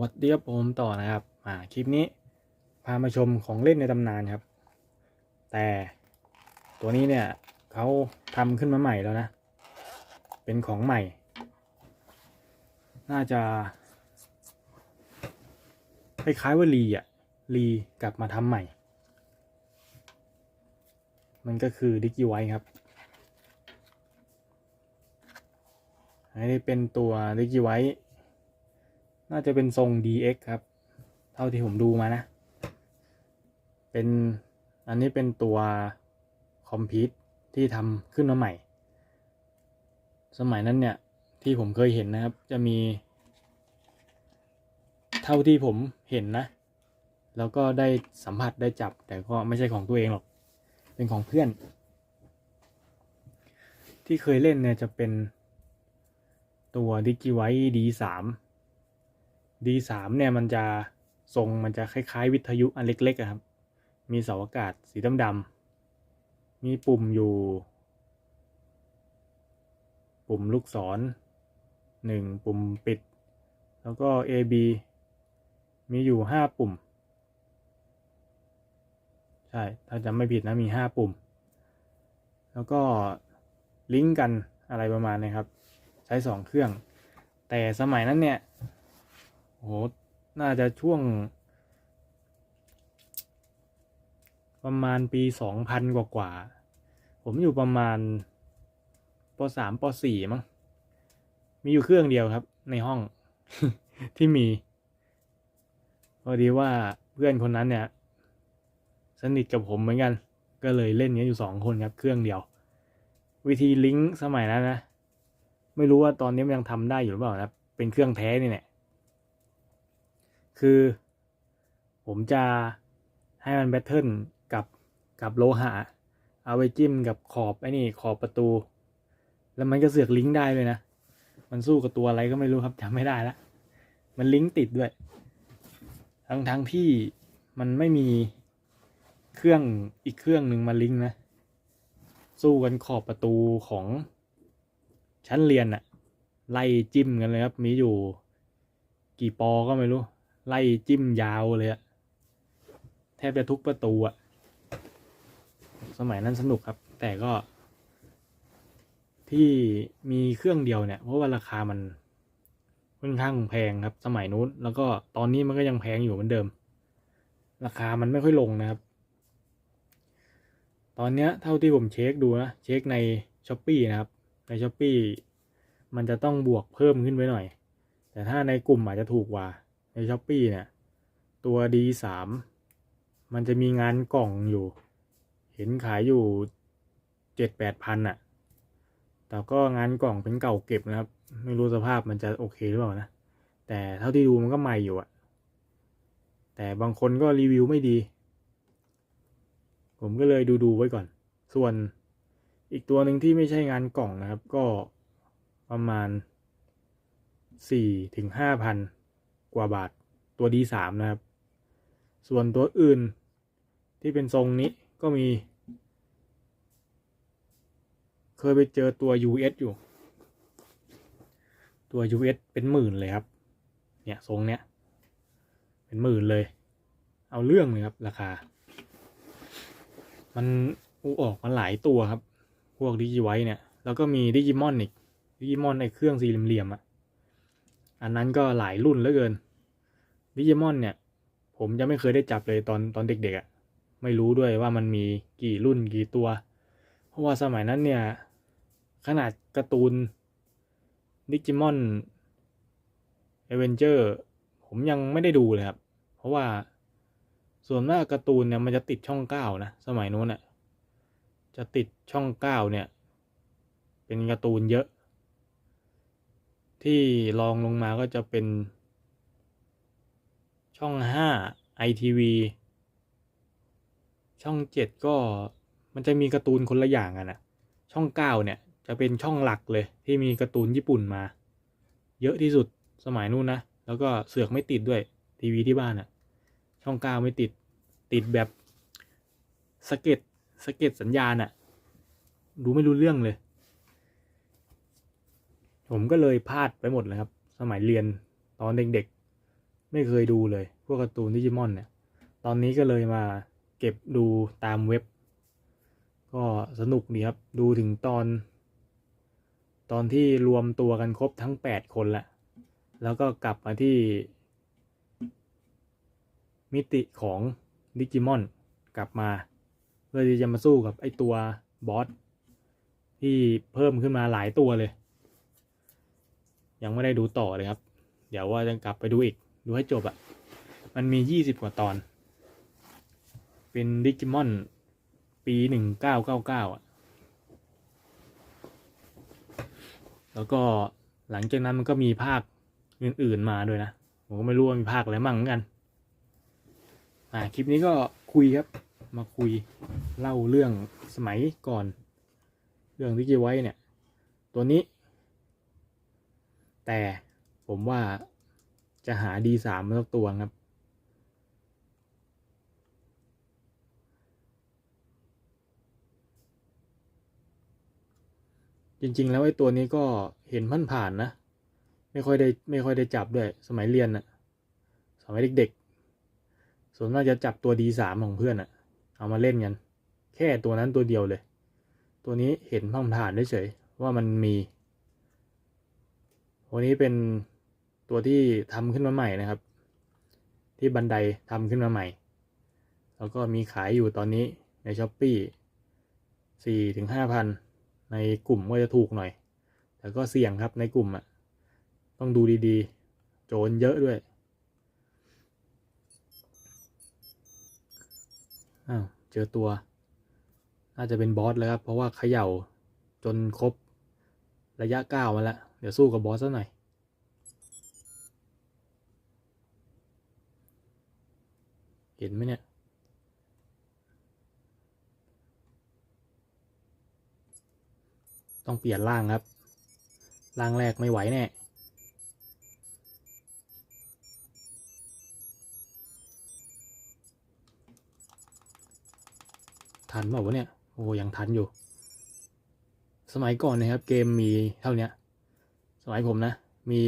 สวัสดีครับผมต่อนะครับอ่าคลิปนี้พามาชมของเล่นในตำนานครับ แต่ตัวนี้เนี่ยเขาทำขึ้นมาใหม่แล้วนะ เป็นของใหม่ น่าจะคล้ายๆว่ารีอะรีกลับมาทำใหม่ มันก็คือดิกิไวครับอันนี้เป็นตัวดิกิไว น่าจะเป็นทรง DX ครับ เท่าที่ผมดูมานะ เป็นอันนี้เป็นตัวคอมพิวที่ทำขึ้นมาใหม่ สมัยนั้นเนี่ย ที่ผมเคยเห็นนะครับ จะมี เท่าที่ผมเห็นนะ แล้วก็ได้สัมผัสได้จับ แต่ก็ไม่ใช่ของตัวเองหรอก เป็นของเพื่อน ที่เคยเล่นเนี่ยจะเป็นตัวดิกิไว D3 D3 เนี่ยมันจะทรงมันจะคล้ายๆ วิทยุอันเล็กๆครับ มีเสาอากาศสีดำๆ มีปุ่มอยู่ ปุ่มลูกศรหนึ่งปุ่มปิด แล้วก็ A B มีอยู่ห้าปุ่ม ใช่ ถ้าจำไม่ผิดนะมีห้าปุ่ม แล้วก็ลิงก์กันอะไรประมาณนี้ครับ ใช้สองเครื่อง แต่สมัยนั้นเนี่ย โห น่าจะช่วง ประมาณปีสองพันกว่ากว่า ผมอยู่ประมาณปสามปสี่มั้ง มีอยู่เครื่องเดียวครับ ในห้องที่มี พอดีว่าเพื่อนคนนั้นเนี่ย สนิทกับผมเหมือนกัน ก็เลยเล่นเนี้ยอยู่สองคนครับ เครื่องเดียว วิธีลิงก์สมัยนั้นนะ ไม่รู้ว่าตอนนี้มันยังทำได้อยู่หรือเปล่านะ เป็นเครื่องแท้นี่แหละ คือ ผมจะให้มันแบทเทิลกับกับโลหะ เอาไปจิ้มกับขอบไอ้นี่ขอบประตู แล้วมันก็เสือกลิงก์ได้เลยนะ มันสู้กับตัวอะไรก็ไม่รู้ครับจำไม่ได้ละ มันลิงก์ติดด้วย ทั้งทั้งที่มันไม่มีเครื่องอีกเครื่องหนึ่งมาลิงก์นะ สู้กันขอบประตูของชั้นเรียนอะไล่จิ้มกันเลยครับ มีอยู่ กี่ปอก็ไม่รู้ ไล่จิ้มยาวเลยอะแทบจะทุกประตูอะสมัยนั้นสนุกครับ แต่ก็ ที่มีเครื่องเดียวเนี่ย เพราะว่าราคามันค่อนข้างแพงครับ สมัยนู้น แล้วก็ตอนนี้มันก็ยังแพงอยู่เหมือนเดิม ราคามันไม่ค่อยลงนะครับ ตอนเนี้ยเท่าที่ผมเช็คดูนะ เช็คในช้อปปีนะครับ ในช้อปปีมันจะต้องบวกเพิ่มขึ้นไว้หน่อย แต่ถ้าในกลุ่มอาจจะถูกกว่า ในช้อปปีเนี่ย ตัว D3 มันจะมีงานกล่องอยู่ เห็นขายอยู่เจ็ดแปดพันอะแต่ก็งานกล่องเป็นเก่าเก็บนะครับ ไม่รู้สภาพมันจะโอเคหรือเปล่านะ แต่เท่าที่ดูมันก็ใหม่อยู่อะแต่บางคนก็รีวิวไม่ดี ผมก็เลยดูดูๆไว้ก่อน ส่วนอีกตัวหนึ่งที่ไม่ใช่งานกล่องนะครับ ก็ประมาณสี่ถึงห้าพัน กว่าบาทตัว D3 นะครับ ส่วนตัวอื่นที่เป็นทรงนี้ก็มี เคยไปเจอตัว US อยู่ ตัว US เป็นหมื่นเลยครับ เนี่ยทรงเนี้ย เป็นหมื่นเลย เอาเรื่องเลยครับราคา มันอูออกมาหลายตัวครับ พวกดิจิไวเนี่ย แล้วก็มีดิจิมอนอีกดิจิมอนในเครื่องสี่เหลี่ยมๆอะ อันนั้นก็หลายรุ่นเหลือเกินดิจิมอนเนี่ย ผมจะไม่เคยได้จับเลยตอนตอนเด็กๆอะ่ะไม่รู้ด้วยว่ามันมีกี่รุ่นกี่ตัว เพราะว่าสมัยนั้นเนี่ย ขนาดการ์ตูนดิจิมอนเอเวนเจอร์ผมยังไม่ได้ดูเลยครับ เพราะว่าส่วนมากการ์ตูนเนี่ยมันจะติดช่องเก้านะ สมัยนู้นอะจะติดช่องเก้าเนี่ย เป็นการ์ตูนเยอะ ที่รองลงมาก็จะเป็น ช่องห้าไอทีวีช่องเจ็ดก็มันจะมีการ์ตูนคนละอย่างอะนะช่องเก้าเนี่ยจะเป็นช่องหลักเลยที่มีการ์ตูนญี่ปุ่นมา เยอะที่สุดสมัยนู้นนะ แล้วก็เสือกไม่ติดด้วยทีวีที่บ้านอะช่องเก้าไม่ติดติดแบบสะเก็ตสะเก็ตสัญญาณอะดูไม่รู้เรื่องเลย ผมก็เลยพลาดไปหมดเลยครับ สมัยเรียนตอนเด็กๆ ไม่เคยดูเลย พวกการ์ตูนดิจิมอนเนี่ย ตอนนี้ก็เลยมาเก็บดูตามเว็บ ก็สนุกดีครับ ดูถึงตอน ตอนที่รวมตัวกันครบทั้งแปดคนละ แล้วก็กลับมาที่ มิติของดิจิมอนกลับมาเพื่อที่จะมาสู้กับไอตัวบอสที่เพิ่มขึ้นมาหลายตัวเลย ยังไม่ได้ดูต่อเลยครับ เดี๋ยวว่าจะกลับไปดูอีก ดูให้จบอะ่ะมันมียี่สิบกว่าตอน เป็นดิจิมอน ปีหนึ่งเก้าเก้าเก้าอะแล้วก็หลังจากนั้นมันก็มีภาคอื่นๆมาด้วยนะ ผมก็ไม่รู้ว่ามีภาคอะไรมั่งเหมือนกัน อ่าคลิปนี้ก็คุยครับ มาคุยเล่าเรื่องสมัยก่อน เรื่องที่เก็บไว้เนี่ย ตัวนี้ แต่ผมว่าจะหาดีสามมาสักตัวครับ จริง ๆ แล้วไอ้ตัวนี้ก็เห็นผ่านผ่านนะ ไม่ค่อยได้ไม่ค่อยได้จับด้วย สมัยเรียนอะสมัยเด็กๆ ส่วนมากจะจับตัวดีสามของเพื่อนอะเอามาเล่นกัน แค่ตัวนั้นตัวเดียวเลย ตัวนี้เห็นผ่านผ่านเฉยๆว่ามันมี วันนี้เป็นตัวที่ทำขึ้นมาใหม่นะครับ ที่บันไดทำขึ้นมาใหม่ แล้วก็มีขายอยู่ตอนนี้ในช้อปปี้สี่ถึงห้าพันในกลุ่มก็จะถูกหน่อย แต่ก็เสี่ยงครับในกลุ่มอะ่ะ ต้องดูดีๆ โจรเยอะด้วย อ้าว เจอตัว น่าจะเป็นบอสแล้วครับ เพราะว่าเขย่าจนครบระยะก้าวมาแล้ว เดี๋ยวสู้กับบอสซะหน่อยเห็นไหมเนี่ย ต้องเปลี่ยนร่างครับ ร่างแรกไม่ไหวแน่ ทันเปล่าวะเนี่ย โอ้ยังทันอยู่ สมัยก่อนนะครับ เกมมีเท่านี้ มัยผมนะ มี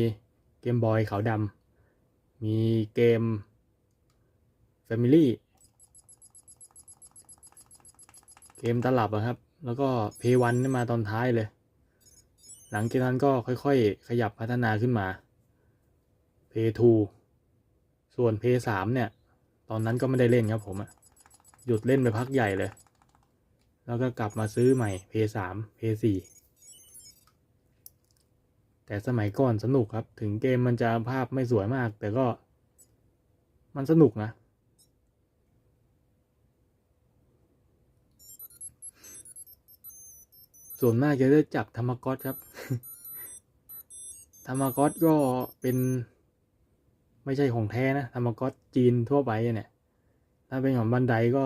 เกมบอยขาวดำมีเกม Family เกมตลับอะครับ แล้วก็เพย์วันมาตอนท้ายเลย หลังจากนั้นก็ค่อยๆ ขยับพัฒนาขึ้นมาเพย์ทูส่วนเพย์สามเนี่ย ตอนนั้นก็ไม่ได้เล่นครับผมอะหยุดเล่นไปพักใหญ่เลย แล้วก็กลับมาซื้อใหม่เพย์สามเพย์สี่ แต่สมัยก่อนสนุกครับ ถึงเกมมันจะภาพไม่สวยมาก แต่ก็ มันสนุกนะ ส่วนมากจะได้จับธรรมก๊อตครับ ธรรมก๊อตก็เป็น ไม่ใช่ของแท้นะ ธรรมก๊อตจีนทั่วไปเนี่ย ถ้าเป็นของบันไดก็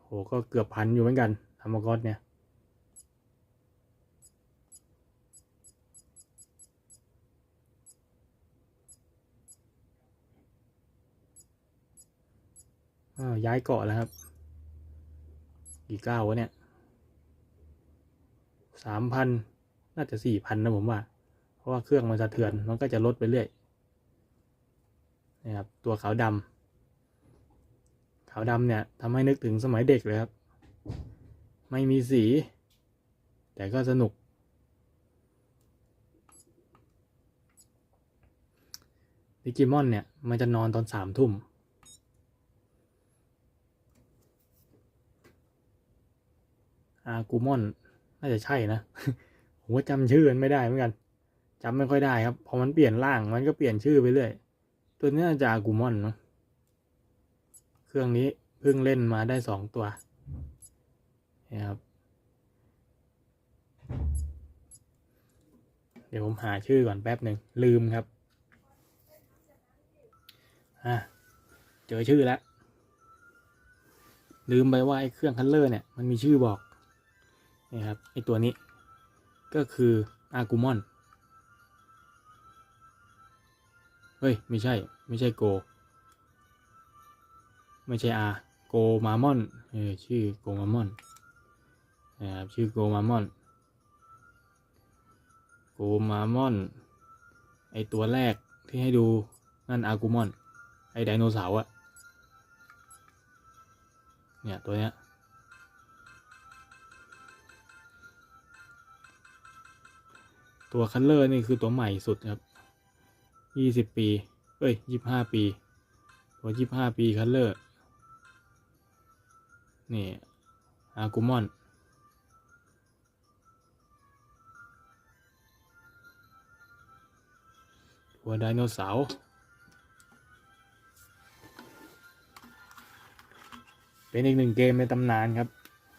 โหก็เกือบพันอยู่เหมือนกัน ธรรมก๊อตเนี่ย อ้าวย้ายเกาะแล้วครับ กี่ก้าววะเนี่ยสามพันน่าจะสี่พันนะผมว่า เพราะว่าเครื่องมันสะเทือนมันก็จะลดไปเรื่อยนะครับตัวขาวดำขาวดำเนี่ยทำให้นึกถึงสมัยเด็กเลยครับ ไม่มีสี แต่ก็สนุก ดิจิมอนเนี่ย มันจะนอนตอนสามทุ่ม อากูมอน น่าจะใช่นะ ผมก็จำชื่อมันไม่ได้เหมือนกันจำไม่ค่อยได้ครับพอมันเปลี่ยนร่างมันก็เปลี่ยนชื่อไปเรื่อย ตัวนี้น่าจะอากูมอนเนาะเครื่องนี้เพิ่งเล่นมาได้สองตัวนะครับ เดี๋ยวผมหาชื่อก่อนแป๊บหนึ่งลืมครับอะเจอชื่อแล้วลืมไปว่าไอ้เครื่องคัลเลอร์เนี่ยมันมีชื่อบอก นี่ครับไอตัวนี้ก็คืออากูมอน เฮ้ย ไม่ใช่ ไม่ใช่โก ไม่ใช่อาโกมามอนเออชื่อโกมามอนนะครับชื่อโกมามอน โกมามอน ไอตัวแรกที่ให้ดูนั่นอากูมอน ไอไดโนเสาร์อะเนี่ย ตัวเนี้ย ตัวคัลเลอร์นี่คือตัวใหม่สุดครับยี่สิบปี เอ้ยยี่บห้าปี ตัวยี่บห้าปีคัลเลอร์ นี่อากูมอน ตัวไดโนเสาร์เป็นอีกหนึ่งเกมในตำนานครับ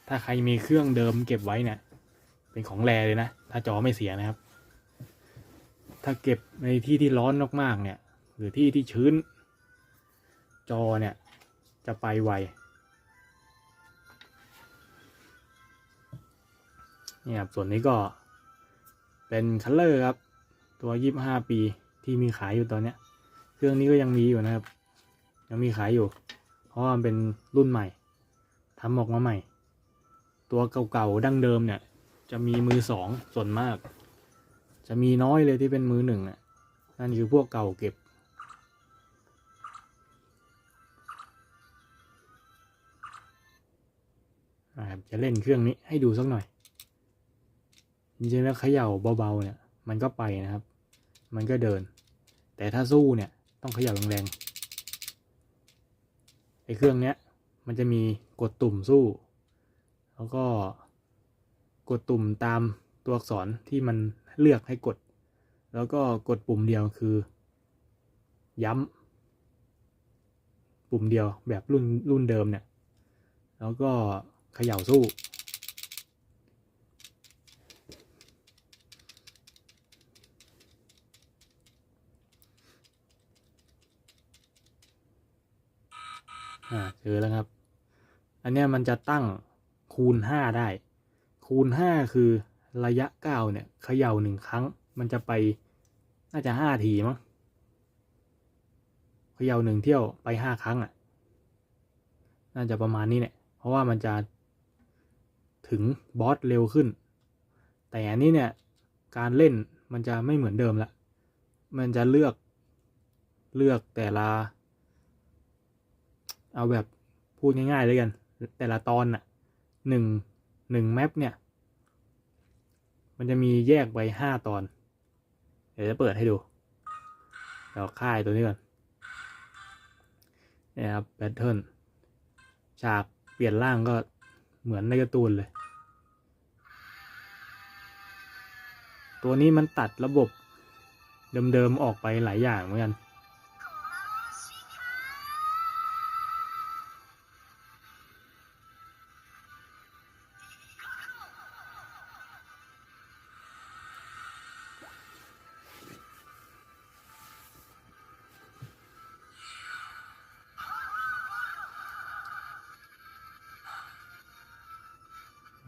ถ้าใครมีเครื่องเดิมเก็บไว้เนี่ยเป็นของแรเลยนะ ถ้าจอไม่เสียนะครับ ถ้าเก็บในที่ที่ร้อนมากๆเนี่ย หรือที่ที่ชื้น จอเนี่ย จะไปไวเนี่ยครับส่วนนี้ก็เป็นคัลเลอร์ครับ ตัวยี่บห้าปีที่มีขายอยู่ตอนเนี้ย เครื่องนี้ก็ยังมีอยู่นะครับ ยังมีขายอยู่ เพราะว่ามันเป็นรุ่นใหม่ทำออกมาใหม่ ตัวเก่าๆดั้งเดิมเนี่ย จะมีมือสองส่วนมาก จะมีน้อยเลยที่เป็นมือหนึ่งน่ะนั่นคือพวกเก่าเก็บ จะเล่นเครื่องนี้ให้ดูสักหน่อย จริงๆแล้วเขย่าเบาๆเนี่ย มันก็ไปนะครับ มันก็เดิน แต่ถ้าสู้เนี่ยต้องเขย่าแรงๆไอ้เครื่องเนี้ยมันจะมีกดตุ่มสู้ แล้วก็กดตุ่มตามตัวอักษรที่มัน เลือกให้กด แล้วก็กดปุ่มเดียวคือ ย้ำปุ่มเดียวแบบรุ่นรุ่นเดิมเนี่ย แล้วก็เขย่าสู้ อ่าเจอแล้วครับ อันนี้มันจะตั้งคูณห้าได้ คูณห้าคือ ระยะก้าวเนี่ยเขย่าหนึ่งครั้ง มันจะไปน่าจะห้าทีมั้งเขย่าหนึ่งเที่ยวไปห้าครั้งอะ น่าจะประมาณนี้เนี่ย เพราะว่ามันจะถึงบอสเร็วขึ้น แต่อันนี้เนี่ยการเล่นมันจะไม่เหมือนเดิมละ มันจะเลือกเลือกแต่ละ เอาแบบพูดง่ายๆเลยกัน แต่ละตอนน่ะหนึ่งหนึ่งแมปเนี่ย มันจะมีแยกไว้ห้าตอน เดี๋ยวจะเปิดให้ดูเดี๋ยวค่ายตัวนี้ก่อนนี่ครับแพทเทิร์นฉากเปลี่ยนร่างก็เหมือนในการ์ตูนเลย ตัวนี้มันตัดระบบเดิมๆออกไปหลายอย่างเหมือนกัน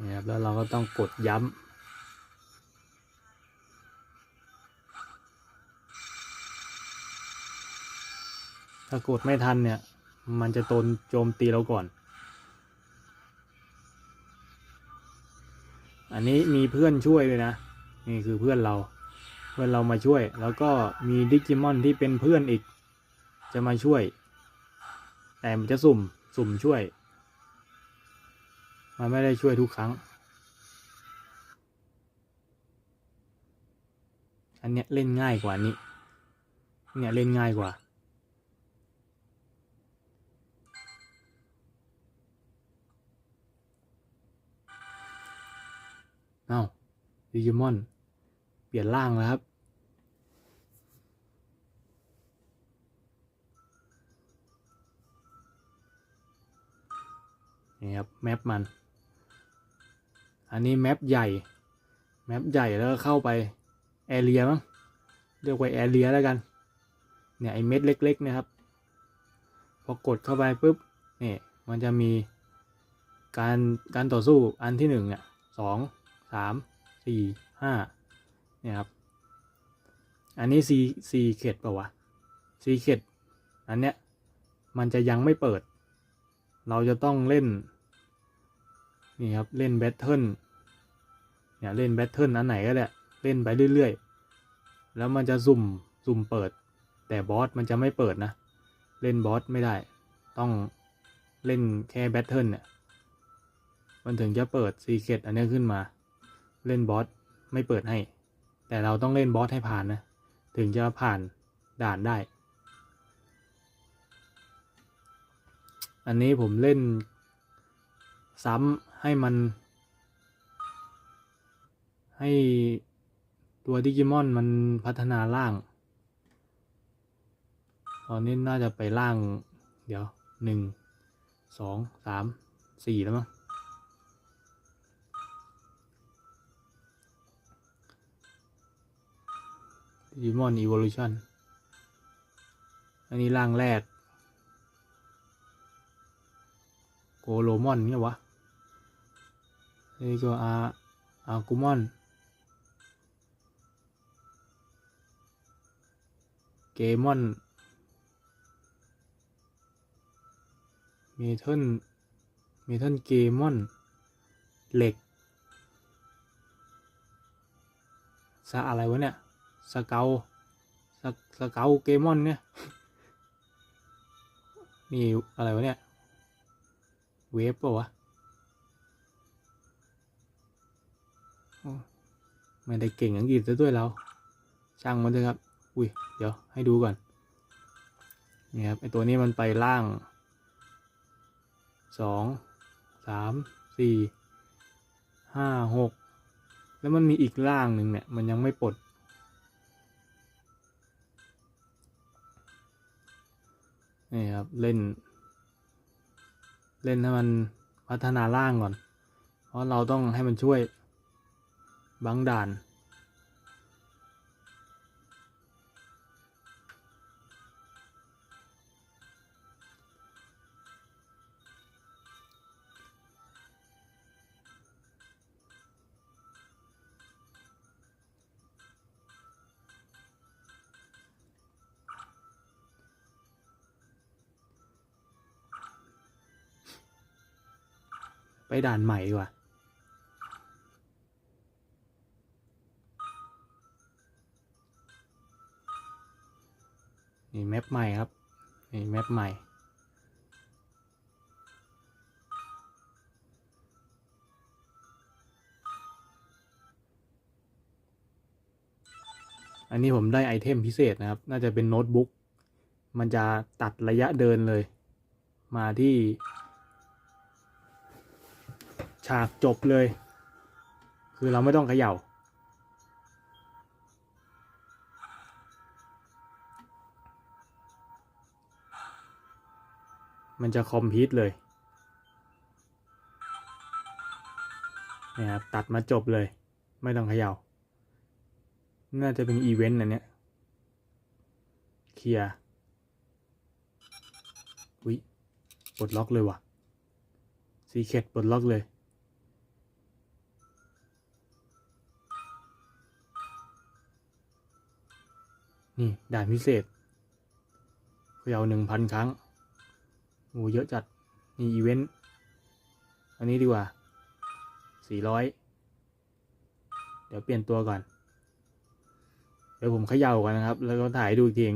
นี่ครับแล้วเราก็ต้องกดย้ำถ้ากดไม่ทันเนี่ย มันจะโดนโจมตีเราก่อน อันนี้มีเพื่อนช่วยเลยนะ นี่คือเพื่อนเรา เพื่อนเรามาช่วย แล้วก็มีดิจิมอนที่เป็นเพื่อนอีก จะมาช่วย แต่มันจะสุ่ม สุ่มช่วย มันไม่ได้ช่วยทุกครั้ง อันเนี้ยเล่นง่ายกว่านี้ เนี่ยเล่นง่ายกว่า เอาดิจิมอน เปลี่ยนร่างแล้วครับนี่ครับ แมปมัน อันนี้แมปใหญ่ แมปใหญ่แล้วก็เข้าไปแอเรียมั้งเรียกว่าแอเรียแล้วกัน เนี่ยไอเม็ดเล็กๆนะครับ พอกดเข้าไปปุ๊บนี่มันจะมีการการต่อสู้อันที่หนึ่งเนี่ยสองสามสี่ห้าเนี่ยครับ อันนี้ซีซีเข็ดป่าวะซีเข็ดอันเนี้ยมันจะยังไม่เปิด เราจะต้องเล่น นี่ครับเล่นแบทเทิลเนี่ยเล่นแบทเทิลอันไหนก็ได้เล่นไปเรื่อยๆ แล้วมันจะสุ่มสุ่มเปิด แต่บอสมันจะไม่เปิดนะ เล่นบอสไม่ได้ ต้องเล่นแค่แบทเทิลเนี่ยมันถึงจะเปิดซีเคตอันนี้ขึ้นมา เล่นบอสไม่เปิดให้ แต่เราต้องเล่นบอสให้ผ่านนะ ถึงจะผ่านด่านได้ อันนี้ผมเล่น ซ้ำให้มัน ให้ตัวดิจิมอนมันพัฒนาร่าง ตอนนี้น่าจะไปล่าง เดี๋ยวหนึ่งสองสามสี่แล้วมั้งดิจิมอนอีวอลูชันอันนี้ร่างแรกโกโลมอนเนี่ยวะ นี่ก็อาอากุมอนเกมอนเมทัลเมทัลเกมอนเหล็ก สะอะไรวะเนี่ย สเกลสสเกลเกมอนเนี่ย นี่อะไรวะเนี่ย เวฟปะวะ ไม่ได้เก่งอังกฤษซะด้วยเราช่างมันเถอะครับ อุ้ย เดี๋ยวให้ดูก่อน นี่ครับไอตัวนี้มันไปล่างสองสามสี่ห้าหกแล้วมันมีอีกล่างหนึ่งเนี่ย มันยังไม่ปลด นี่ครับ เล่น เล่นให้มันพัฒนาร่างก่อน เพราะเราต้องให้มันช่วย บังด่าน ไปด่านใหม่ดีกว่า ใหม่ครับนี่แมปใหม่อันนี้ผมได้ไอเทมพิเศษนะครับ น่าจะเป็นโน้ตบุ๊ก มันจะตัดระยะเดินเลย มาที่ ฉากจบเลย คือเราไม่ต้องเขย่า มันจะคอมพิวต์เลยนี่ยครับตัดมาจบเลย ไม่ต้องเขย่า น่าจะเป็นอีเวนต์อันเนี้ยเคลียร์วิปลดล็อกเลยว่ะซีเคดปลดล็อกเลย นี่ด่านพิเศษเขย่าหนึ่งพันครั้ง โอ้เยอะจัด นี่อีเวนต์ อันนี้ดีกว่าสี่ร้อยเดี๋ยวเปลี่ยนตัวก่อน เดี๋ยวผมเขย่ากันนะครับ แล้วก็ถ่ายดูอีกทีง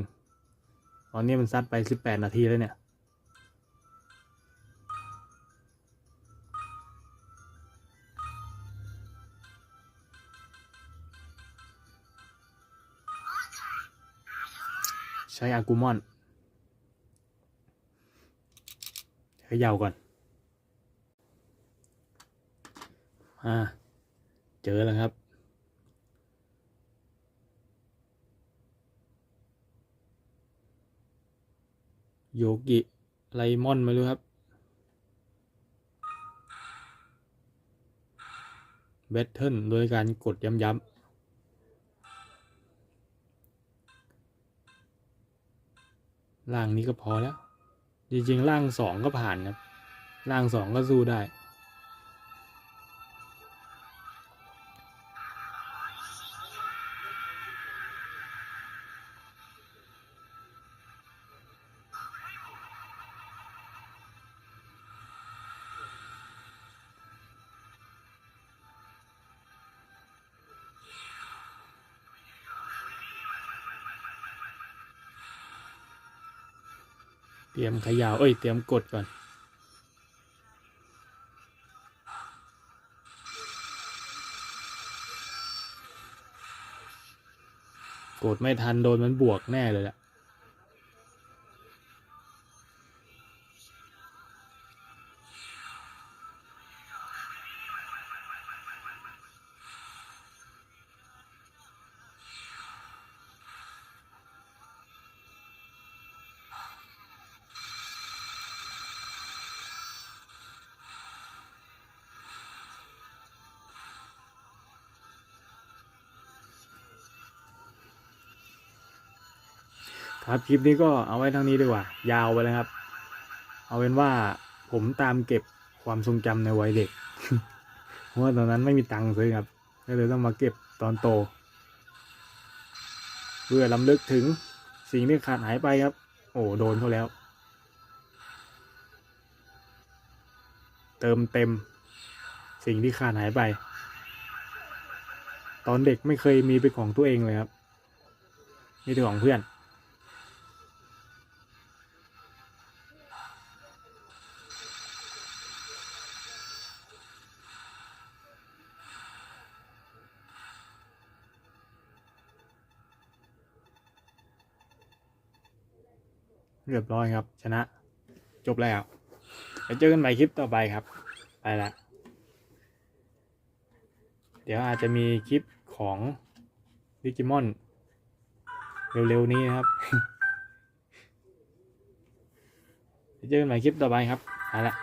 ตอนนี้มันซัดไปสิบแปดนาทีแล้วเนี่ยใช้อากูมอนเขย่าก่อน อ่า เจอแล้วครับโยกิไลมอนไม่รู้ครับ แบทเทิลโดยการกดย้ำๆล่างนี้ก็พอแล้ว จริงๆร่างสองก็ผ่านครับร่างสองก็สู้ได้ รียมขยาวเอ้ย เตรียมกดก่อน กดไม่ทันโดนมันบวกแน่เลยล่ะ ครับคลิปนี้ก็เอาไว้เท่านี้ดีกว่า ยาวไปแล้วครับ เอาเป็นว่าผมตามเก็บความทรงจำในวัยเด็กเพราะว่าตอนนั้นไม่มีตังค์ซื้อครับก็เลยต้องมาเก็บตอนโต เพื่อลำลึกถึงสิ่งที่ขาดหายไปครับ โอ้โดนเขาแล้ว เติมเต็ม สิ่งที่ขาดหายไป ตอนเด็กไม่เคยมีเป็นของตัวเองเลยครับมีแต่ของเพื่อน เรียบร้อยครับ ชนะ จบแล้วไปเจอกันใหม่คลิปต่อไปครับ ไปละเดี๋ยวอาจจะมีคลิปของดิจิมอนเร็วๆนี้นะครับไปเจอกันใหม่คลิปต่อไปครับไปละ